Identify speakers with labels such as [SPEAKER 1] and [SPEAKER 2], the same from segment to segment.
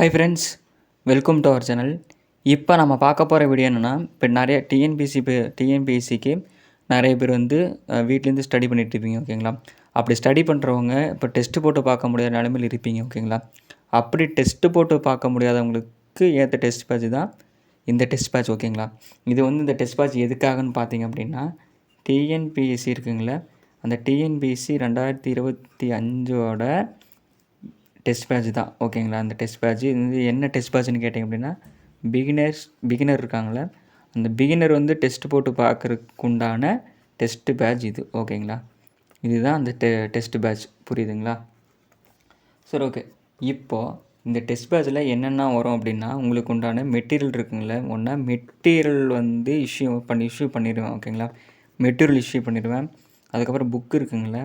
[SPEAKER 1] Hi friends welcome to our channel இப்போ நம்ம பார்க்க போகிற வீடியோ என்னென்னா இப்போ நிறைய டிஎன்பிசி டிஎன்பிஎஸ்சிக்கு நிறைய பேர் வந்து வீட்லேருந்து ஸ்டடி பண்ணிகிட்டு இருப்பீங்க ஓகேங்களா அப்படி ஸ்டடி பண்ணுறவங்க இப்போ டெஸ்ட்டு போட்டு பார்க்க முடியாத நிலமையில் இருப்பீங்க ஓகேங்களா அப்படி டெஸ்ட்டு போட்டு பார்க்க முடியாதவங்களுக்கு ஏற்ற டெஸ்ட் பேட்ச் தான் இந்த டெஸ்ட் பேட்ச் ஓகேங்களா இது வந்து இந்த டெஸ்ட் பேட்ச் எதுக்காகன்னு பார்த்தீங்க அப்படின்னா டிஎன்பிஎஸ்சி இருக்குங்களே அந்த டிஎன்பிஎஸ்சி ரெண்டாயிரத்தி இருபத்தி அஞ்சோட டெஸ்ட் பேட்ச் தான் ஓகேங்களா அந்த டெஸ்ட் பேட்ச் இது என்ன டெஸ்ட் பேட்ச்னு கேட்டிங்க அப்படின்னா பிகினர்ஸ் பிகினர் இருக்காங்களே அந்த பிகினர் வந்து டெஸ்ட் போட்டு பார்க்குறதுக்கு உண்டான டெஸ்ட்டு பேட்ச் இது ஓகேங்களா இதுதான் அந்த டெ டெஸ்ட் பேட்ச் புரியுதுங்களா? சரி ஓகே இப்போது இந்த டெஸ்ட் பேட்சில் என்னென்ன வரும் அப்படின்னா உங்களுக்கு உண்டான மெட்டீரியல் இருக்குங்களே ஒன்றா மெட்டீரியல் வந்து இஷ்யூ பண்ணி இஷ்யூ பண்ணிடுவேன் ஓகேங்களா மெட்டீரியல் இஷ்யூ பண்ணிடுவேன். அதுக்கப்புறம் புக் இருக்குங்களே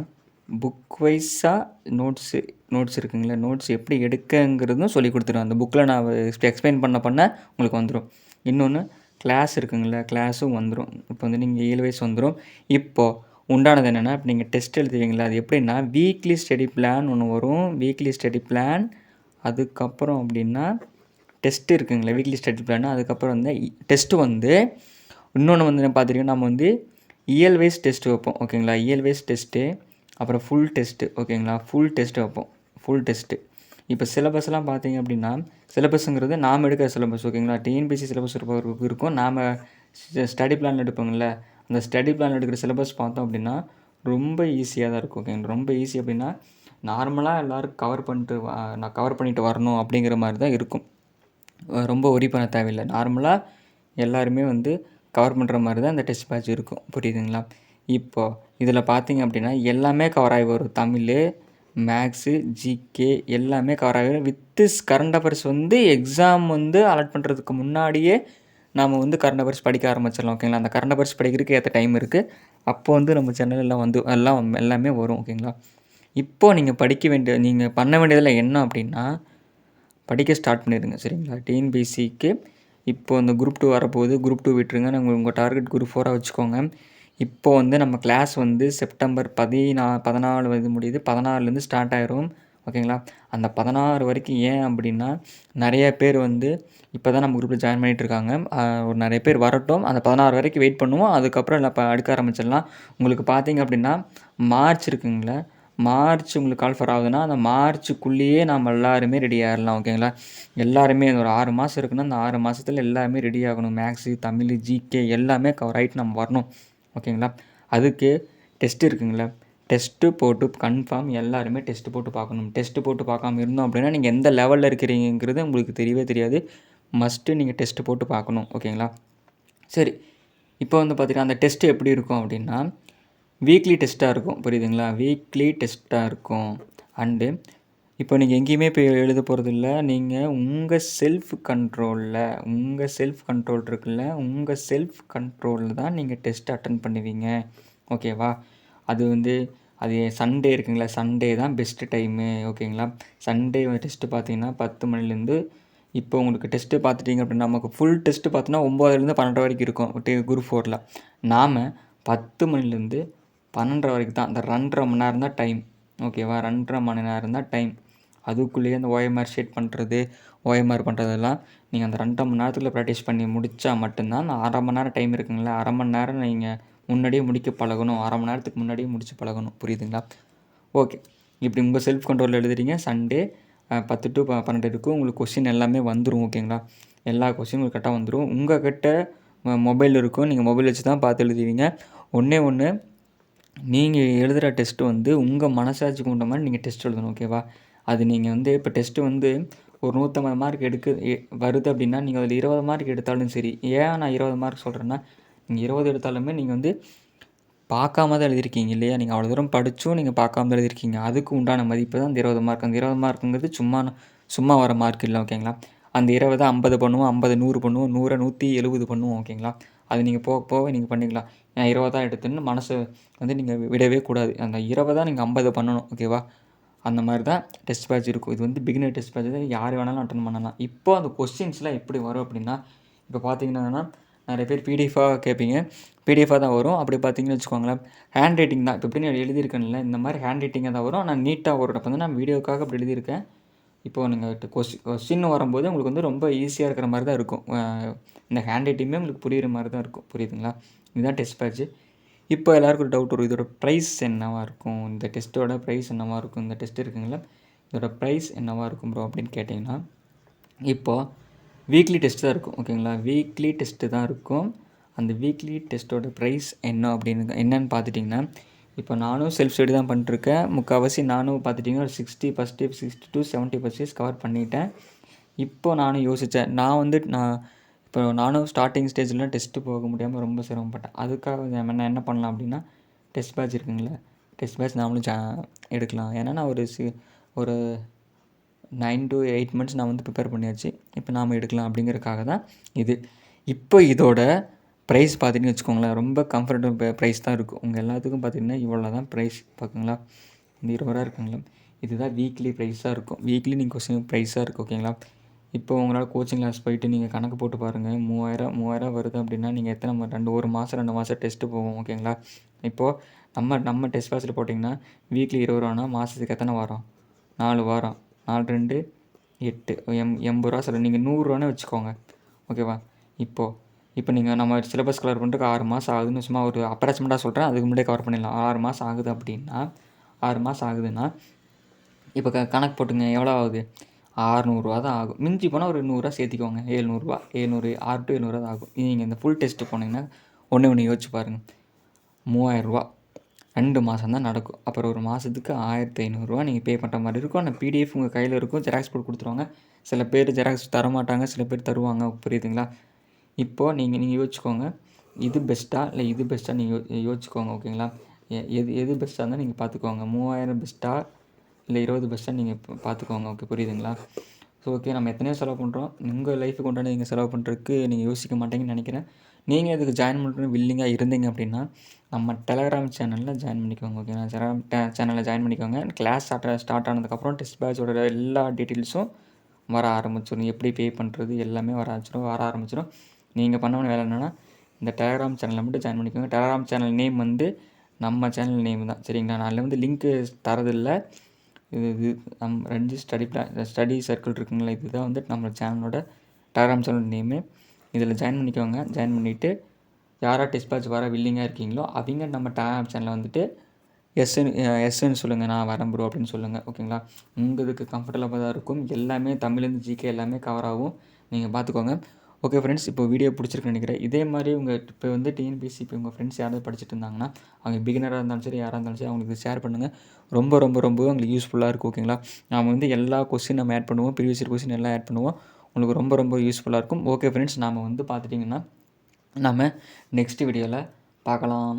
[SPEAKER 1] புக் வைஸாக நோட்ஸு நோட்ஸ் இருக்குங்களே நோட்ஸ் எப்படி எடுக்கங்கிறதும் சொல்லி கொடுத்துருவேன் அந்த புக்கில் நான் எக்ஸ்பிளைன் பண்ண பண்ண உங்களுக்கு வந்துடும் இன்னொன்று கிளாஸ் இருக்குங்களா கிளாஸும் வந்துடும் இப்போ வந்து நீங்கள் ஏழு வயசு வந்துடும் இப்போது உண்டானது என்னென்னா இப்போ நீங்கள் டெஸ்ட் எழுதுவீங்களா அது எப்படின்னா வீக்லி ஸ்டடி பிளான் ஒன்று வரும். வீக்லி ஸ்டடி பிளான் அதுக்கப்புறம் அப்படின்னா டெஸ்ட் இருக்குங்களா வீக்லி ஸ்டடி பிளான் அதுக்கப்புறம் வந்து டெஸ்ட்டு வந்து இன்னொன்று வந்து என்ன பார்த்துட்டிங்கன்னா நம்ம வந்து இயல் வைஸ் டெஸ்ட்டு வைப்போம். ஓகேங்களா? இயல் வைஸ் டெஸ்ட்டு அப்புறம் ஃபுல் டெஸ்ட்டு ஓகேங்களா? ஃபுல் டெஸ்ட்டு வைப்போம். ஃபுல் டெஸ்ட்டு இப்போ சிலபஸ்லாம் பார்த்தீங்க அப்படின்னா சிலபஸ்ங்கிறது நாம் எடுக்கிற சிலபஸ் ஓகேங்களா டிஎன்பிசி சிலபஸ் இருக்கும். நாம் ஸ்டடி பிளான் எடுப்போங்கள்ல அந்த ஸ்டடி பிளான் எடுக்கிற சிலபஸ் பார்த்தோம் அப்படின்னா ரொம்ப ஈஸியாக தான் இருக்கும் ஓகேங்களா ரொம்ப ஈஸி அப்படின்னா நார்மலாக எல்லோரும் கவர் பண்ணிட்டு நான் கவர் பண்ணிட்டு வரணும் அப்படிங்கிற மாதிரி தான் இருக்கும். ரொம்ப ஒரி பண்ண தேவையில்லை. நார்மலாக எல்லாருமே வந்து கவர் பண்ணுற மாதிரி தான் இந்த டெஸ்ட் பேட்ச் இருக்கும். புரியுதுங்களா? இப்போ இதில் பார்த்தீங்க அப்படின்னா எல்லாமே கவர் ஆகி வரும். தமிழ் மேக்ஸு ஜிகே எல்லாமே கவர் ஆகிடும் வித் வித்து கரண்ட் அஃபேர்ஸ் வந்து எக்ஸாம் வந்து அலாட் பண்ணுறதுக்கு முன்னாடியே நாம் வந்து கரண்ட் அஃபேர்ஸ் படிக்க ஆரம்பிச்சிடலாம் ஓகேங்களா அந்த கரண்ட் அஃபேர்ஸ் படிக்கிறதுக்கு ஏற்ற டைம் இருக்குது அப்போ வந்து நம்ம சேனல் எல்லாம் வந்து எல்லாம் எல்லாமே வரும் ஓகேங்களா இப்போது நீங்கள் படிக்க வேண்டிய நீங்கள் பண்ண வேண்டியதில் என்ன அப்படின்னா படிக்க ஸ்டார்ட் பண்ணிடுங்க சரிங்களா? டிஎன்பிசிக்கு இப்போ இந்த குரூப் டூ வரப்போகுது. குரூப் டூ விட்டுருங்க. நாங்கள் உங்கள் டார்கெட் குரூப் ஃபோராக வச்சுக்கோங்க. இப்போது வந்து நம்ம கிளாஸ் வந்து செப்டம்பர் பதினா பதினாலு வந்து முடியுது. பதினாறுலேருந்து ஸ்டார்ட் ஆகிரும் ஓகேங்களா? அந்த பதினாறு வரைக்கும் ஏன் அப்படின்னா நிறைய பேர் வந்து இப்போ தான் நம்ம குரூப்பில் ஜாயின் பண்ணிகிட்டு இருக்காங்க. ஒரு நிறைய பேர் வரட்டும். அந்த பதினாறு வரைக்கும் வெயிட் பண்ணுவோம். அதுக்கப்புறம் இல்லை இப்போ அடுக்க ஆரம்பிச்சிடலாம். உங்களுக்கு பார்த்தீங்க அப்படின்னா மார்ச் இருக்குங்களே மார்ச் உங்களுக்கு கால்ஃபர் ஆகுதுன்னா அந்த மார்ச்சுக்குள்ளேயே நம்ம எல்லாருமே ரெடி ஆகிடலாம் ஓகேங்களா? எல்லாருமே ஒரு ஆறு மாதம் இருக்குன்னா அந்த ஆறு மாதத்துல எல்லாமே ரெடி ஆகணும். மேக்ஸு தமிழ் ஜிகே எல்லாமே கவர் ஆகிட்டு நம்ம வரணும். ஓகேங்களா? அதுக்கு டெஸ்ட் இருக்குங்களா? டெஸ்ட்டு போட்டு கன்ஃபார்ம் எல்லாருமே டெஸ்ட்டு போட்டு பார்க்கணும். டெஸ்ட்டு போட்டு பார்க்காம இருந்தோம் அப்படின்னா நீங்கள் எந்த லெவலில் இருக்கிறீங்கிறது உங்களுக்கு தெரியவே தெரியாது. மஸ்ட்டு நீங்கள் டெஸ்ட்டு போட்டு பார்க்கணும். ஓகேங்களா? சரி. இப்போ வந்து பார்த்திங்கன்னா அந்த டெஸ்ட்டு எப்படி இருக்கும் அப்படின்னா வீக்லி டெஸ்ட்டாக இருக்கும். புரியுதுங்களா? வீக்லி டெஸ்ட்டாக இருக்கும். அண்டு இப்போ நீங்கள் எங்கேயுமே போய் எழுத போகிறதில்ல நீங்கள் உங்கள் செல்ஃப் கண்ட்ரோலில் உங்கள் செல்ஃப் கண்ட்ரோல் இருக்குல்ல உங்கள் செல்ஃப் கண்ட்ரோலில் தான் நீங்கள் டெஸ்ட் அட்டன் பண்ணுவீங்க. ஓகேவா அது வந்து அது சண்டே இருக்குங்களா? சண்டே தான் பெஸ்ட்டு டைமு ஓகேங்களா சண்டே டெஸ்ட்டு பார்த்தீங்கன்னா பத்து மணிலேருந்து இப்போ உங்களுக்கு டெஸ்ட்டு பார்த்துட்டிங்க அப்படின்னா நமக்கு ஃபுல் டெஸ்ட்டு பார்த்தோன்னா ஒம்போதுலேருந்து பன்னெண்டு வரைக்கும் இருக்கும். குரூப் ஃபோரில் நாம் பத்து மணிலேருந்து பன்னெண்டரை வரைக்கும் தான். அந்த ரெண்டரை மணி நேரம் தான் டைம் ஓகேவா ரெண்டரை மணி நேரம் தான் டைம் அதுக்குள்ளேயே அந்த ஓஎம்ஆர் ஷீட் பண்ணுறது ஓஎம்ஆர் பண்ணுறதெல்லாம் நீங்கள் அந்த ரெண்டரை மணி நேரத்தில் ப்ராக்டிஸ் பண்ணி முடித்தா மட்டும்தான் அந்த அரை மணி நேரம் டைம் இருக்குங்களா அரை மணி நேரம் நீங்கள் முன்னாடியே முடிக்க பழகணும் அரை மணி நேரத்துக்கு முன்னாடியே முடிச்சு பழகணும். புரியுதுங்களா? ஓகே இப்படி உங்கள் செல்ஃப் கண்ட்ரோலில் எழுதுறீங்க. சண்டே பத்து டு பன்னெண்டு இருக்கும் உங்களுக்கு கொஸ்டின் எல்லாமே வந்துடும் ஓகேங்களா எல்லா கொஸ்டினும் உங்களுக்கு கரெக்டாக வந்துடும் உங்கள் கிட்ட மொபைல் இருக்கும். நீங்கள் மொபைல் வச்சு தான் பார்த்து எழுதுவீங்க. ஒன்றே ஒன்று நீங்கள் எழுதுகிற டெஸ்ட்டு வந்து உங்கள் மனசாட்சிக்கு உண்ட மாதிரி நீங்கள் டெஸ்ட் எழுதணும் ஓகேவா அது நீங்கள் வந்து இப்போ டெஸ்ட்டு வந்து ஒரு நூற்றம்பது மார்க் எடுக்க எ- வருது அப்படின்னா நீங்கள் அதில் இருபது மார்க் எடுத்தாலும் சரி. ஏன் நான் இருபது மார்க் சொல்கிறேன்னா நீங்கள் இருபது எடுத்தாலுமே நீங்கள் வந்து பார்க்காம தான் எழுதியிருக்கீங்க இல்லையா? நீங்கள் அவ்வளோ தூரம் படித்தும் நீங்கள் பார்க்காம தான் எழுதியிருக்கீங்க அதுக்கு உண்டான மதிப்பு தான் அந்த இருபது மார்க் அந்த இருபது மார்க்குங்கிறது சும்மா சும்மா வர மார்க் இல்லை ஓகேங்களா அந்த இருபதை ஐம்பது பண்ணுவோம் ஐம்பது நூறு பண்ணுவோம் நூறை நூற்றி எழுபது பண்ணுவோம் ஓகேங்களா அது நீங்கள் போக போக நீங்கள் பண்ணிக்கலாம். நான் இருபதாக எடுத்துன்னு மனசை வந்து நீங்கள் விடவே கூடாது. அந்த இருபதாக நீங்கள் ஐம்பது பண்ணணும் ஓகேவா அந்த மாதிரி தான் டெஸ்ட் பேட்ச் இருக்கும். இது வந்து பிகினர் டெஸ்ட் பேட்ச் தான். யார் வேணாலும் அட்டன் பண்ணலாம். இப்போ அந்த கொஸ்டின்ஸ்லாம் எப்படி வரும் அப்படின்னா இப்போ பார்த்தீங்கன்னா நிறைய பேர் பிடிஎஃபாக கேட்பீங்க. பிடிஎஃபாக தான் வரும். அப்படி பார்த்தீங்கன்னு வச்சுக்கோங்களேன் ஹேண்ட் ரைட்டிங் தான். இப்போ எப்படி எழுதியிருக்கேன்ல இந்த மாதிரி ஹேண்ட் ரைட்டிங்காக தான் வரும். ஆனால் நீட்டாக வரும் அப்போ வந்து நான் வீடியோக்காக அப்படி எழுதியிருக்கேன். இப்போது நீங்கள் கொஸ்டின் கொஸ்டின் வரும்போது உங்களுக்கு வந்து ரொம்ப ஈஸியாக இருக்கிற மாதிரி தான் இருக்கும். இந்த ஹேண்ட் ரைட்டிங்குமே உங்களுக்கு புரிகிற மாதிரி தான் இருக்கும். புரியுதுங்களா? இதுதான் டெஸ்ட் பேட்ச்சு இப்போ எல்லாருக்கும் ஒரு டவுட் வரும். இதோட ப்ரைஸ் என்னவாக இருக்கும்? இந்த டெஸ்ட்டோட ப்ரைஸ் என்னவாக இருக்கும்? இந்த டெஸ்ட் இருக்குங்களா இதோட ப்ரைஸ் என்னவாக இருக்கும் ப்ரோ அப்படின்னு கேட்டிங்கன்னா இப்போது வீக்லி டெஸ்ட் தான் இருக்கும். ஓகேங்களா வீக்லி டெஸ்ட்டு தான் இருக்கும். அந்த வீக்லி டெஸ்ட்டோட ப்ரைஸ் என்ன அப்படின்னு என்னன்னு பார்த்துட்டிங்கன்னா இப்போ நானும் செல்ஃப் ஸ்டடி தான் பண்ணிட்டுருக்கேன். முக்கால்வாசி நானும் பார்த்துட்டிங்கன்னா ஒரு sixty first sixty to seventy percentage cover பண்ணிட்டேன். இப்போ நானும் யோசித்தேன் நான் வந்து நான் இப்போ நானும் ஸ்டார்டிங் ஸ்டேஜில் டெஸ்ட்டு போக முடியாமல் ரொம்ப சிரமப்பட்டேன். அதுக்காக என்ன என்ன பண்ணலாம் அப்படின்னா டெஸ்ட் பேட்ச் இருக்குங்களே டெஸ்ட் பேட்ச் நாமளும் ஜா எடுக்கலாம். ஏன்னா நான் ஒரு சி ஒரு நைன் டு எயிட் மந்த்ஸ் நான் வந்து ப்ரிப்பேர் பண்ணியாச்சு. இப்போ நாம் எடுக்கலாம் அப்படிங்கிறதுக்காக தான் இது. இப்போ இதோட ப்ரைஸ் பார்த்திங்கன்னு வச்சுக்கோங்களேன் ரொம்ப கம்ஃபர்டபுள் ப்ரைஸ் தான் இருக்கும். உங்கள் எல்லாத்துக்கும் பார்த்திங்கன்னா இவ்வளோ தான் ப்ரைஸ் பார்க்குங்களா இந்த இருபது ரூபா இருக்குங்களா? இதுதான் வீக்லி ப்ரைஸாக இருக்கும். வீக்லி நீங்கள் கொஸ்டின் ப்ரைஸாக இருக்கும் ஓகேங்களா இப்போ உங்களால் கோச்சிங் கிளாஸ் போயிட்டு நீங்கள் கணக்கு போட்டு பாருங்கள் மூவாயிரம் மூவாயிரம் வருது அப்படின்னா நீங்கள் எத்தனை ரெண்டு ஒரு மாதம் ரெண்டு மாதம் டெஸ்ட்டு போவோம் ஓகேங்களா இப்போது நம்ம நம்ம டெஸ்ட் பாஸில் போட்டிங்கன்னா வீக்லி இருபது ரூபானா மாதத்துக்கு எத்தனை வாரம்? நாலு வாரம். நாலு ரெண்டு எட்டு. எம் எண்பது ரூபா சொல்ல நீங்கள் நூறுரூவானே வச்சுக்கோங்க. ஓகேவா இப்போது இப்போ நீங்கள் நம்ம சிலபஸ் கலர் பண்ணுறதுக்கு ஆறு மாதம் ஆகுதுன்னு சும்மா ஒரு அப்ராக்சிமேட்டாக சொல்கிறேன் அதுக்கு முன்னாடியே கவர் பண்ணிடலாம். ஆறு மாதம் ஆகுது அப்படின்னா ஆறு மாதம் ஆகுதுன்னா இப்போ க கணக்கு போட்டுங்க. எவ்வளோ ஆகுது? ஆறுநூறுவா தான் ஆகும். மிஞ்சி போனால் ஒரு நூறுரூவா சேர்த்திக்கோங்க. ஏழ்நூறுவா ஏழ்நூறு ஆறு டு ஏழ்நூறுவா தான் ஆகும். நீங்கள் இந்த ஃபுல் டெஸ்ட்டு போனீங்கன்னா ஒன்று ஒன்று யோசிச்சு பாருங்கள் மூவாயிரரூவா. ரெண்டு மாதம் தான் நடக்கும். அப்புறம் ஒரு மாதத்துக்கு ஆயிரத்தி ஐநூறுரூவா நீங்கள் பே பண்ணுற மாதிரி இருக்கும். ஆனால் பிடிஎஃப் உங்கள் கையில் இருக்கும். ஜெராக்ஸ் போட்டு கொடுத்துருவாங்க. சில பேர் ஜெராக்ஸ் தரமாட்டாங்க. சில பேர் தருவாங்க. புரியுதுங்களா? இப்போது நீங்கள் நீங்கள் யோசிச்சுக்கோங்க. இது பெஸ்ட்டாக இல்லை இது பெஸ்ட்டாக நீங்கள் யோ யோசிச்சுக்கோங்க. ஓகேங்களா எது எது பெஸ்ட்டாக இருந்தால் நீங்கள் பார்த்துக்கோங்க. மூவாயிரம் பெஸ்ட்டாக இல்லை இருபது பெஸ்ட்டாக நீங்கள் பார்த்துக்கோங்க ஓகே புரியுதுங்களா? ஸோ ஓகே நம்ம எத்தனையோ செலவு பண்ணுறோம் உங்கள் லைஃபுக்கு கொண்டாந்து நீங்கள் செலவு பண்ணுறதுக்கு நீங்கள் யோசிக்க மாட்டீங்கன்னு நினைக்கிறேன். நீங்கள் இதுக்கு ஜாயின் பண்ணுறது வில்லிங்காக இருந்தீங்க அப்படின்னா நம்ம டெலகிராம் சேனலில் ஜாயின் பண்ணிக்கோங்க ஓகே நான் டெலகிராம் சேனலில் ஜாயின் பண்ணிக்கோங்க. கிளாஸ் ஸ்டார்ட் ஸ்டார்ட் ஆனதுக்கப்புறம் டெஸ்ட் பேட்சோட எல்லா டீட்டெயில்ஸும் வர ஆரம்பிச்சிடும் எப்படி பே பண்ணுறது எல்லாமே வர ஆரம்பிச்சிடும் வர ஆரம்பிச்சிடும் நீங்கள் பண்ண வேலை என்னென்னா இந்த டெலகிராம் சேனலில் மட்டும் ஜாயின் பண்ணிக்கோங்க. டெலகிராம் சேனல் நேம் வந்து நம்ம சேனல் நேம் தான் சரிங்களா? நான் அதில் வந்து லிங்க்கு தரதில்லை. இது இது நம் ரெண்டு ஸ்டடி பிளான் ஸ்டடி சர்க்கிள் இருக்குங்களா இதுதான் வந்து நம்ம சேனலோட டெலகிராம் சேனல் நேமு இதில் ஜாயின் பண்ணிக்கோங்க. ஜாயின் பண்ணிவிட்டு யாராக டெஸ்ட் பேட்ச் வர வில்லிங்காக இருக்கீங்களோ அவங்க நம்ம டெலகிராம் சேனலில் வந்துட்டு எஸ்ன்னு எஸ்ன்னு சொல்லுங்கள் நான் வரேன் ப்ரோ அப்படின்னு சொல்லுங்கள் ஓகேங்களா உங்களுக்கு கம்ஃபர்டபுளாக தான் இருக்கும். எல்லாமே தமிழ்லேருந்து ஜிகே எல்லாமே கவர் ஆகும். நீங்கள் பார்த்துக்கோங்க ஓகே ஃப்ரெண்ட்ஸ் இப்போ வீடியோ பிடிச்சிருக்குன்னு நினைக்கிறேன். இதே மாதிரி உங்கள் இப்போ வந்து டிஎன்பிசி இப்போ உங்கள் ஃப்ரெண்ட்ஸ் யாராவது படிச்சுட்டு இருந்தாங்கன்னா அவங்க பிகினராக இருந்தாலும் சரி யாராக இருந்தாலும் சரி அவங்களுக்கு ஷேர் பண்ணுங்கள் ரொம்ப ரொம்ப ரொம்ப உங்களுக்கு யூஸ்ஃபுல்லாக இருக்கும் ஓகேங்களா நாம் வந்து எல்லா கொஸ்டின் நம்ம ஆட் பண்ணுவோம். ப்ரீவியஸ் இயர் கொஸ்டின் எல்லாம் ஆட் பண்ணுவோம். உங்களுக்கு ரொம்ப ரொம்ப யூஸ்ஃபுல்லாக இருக்கும். ஓகே ஃப்ரெண்ட்ஸ் நாம் வந்து பார்த்துட்டிங்கன்னா நம்ம நெக்ஸ்ட் வீடியோவில் பார்க்கலாம்.